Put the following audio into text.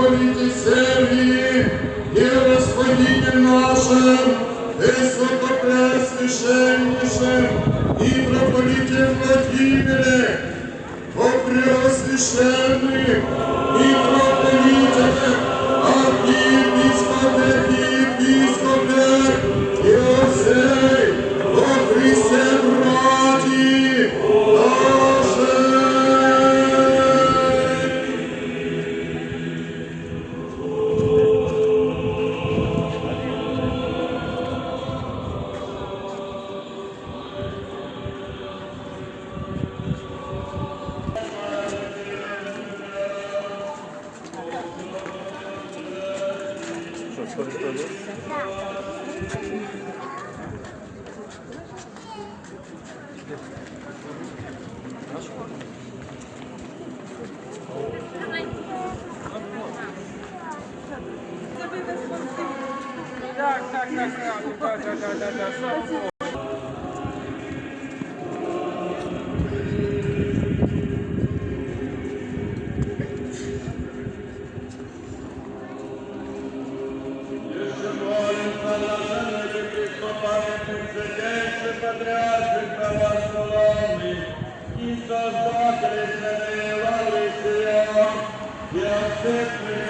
митрополите Сергии и господине нашим, і митрополите Владимире, о і митрополитах, Так, так, так, так, да, да, да, да, да, molę Pana, żeby pamiętnych zwycięzcy patriarchów prawosławnych i sozdателей Лаврисия, и отцепных и пастырцев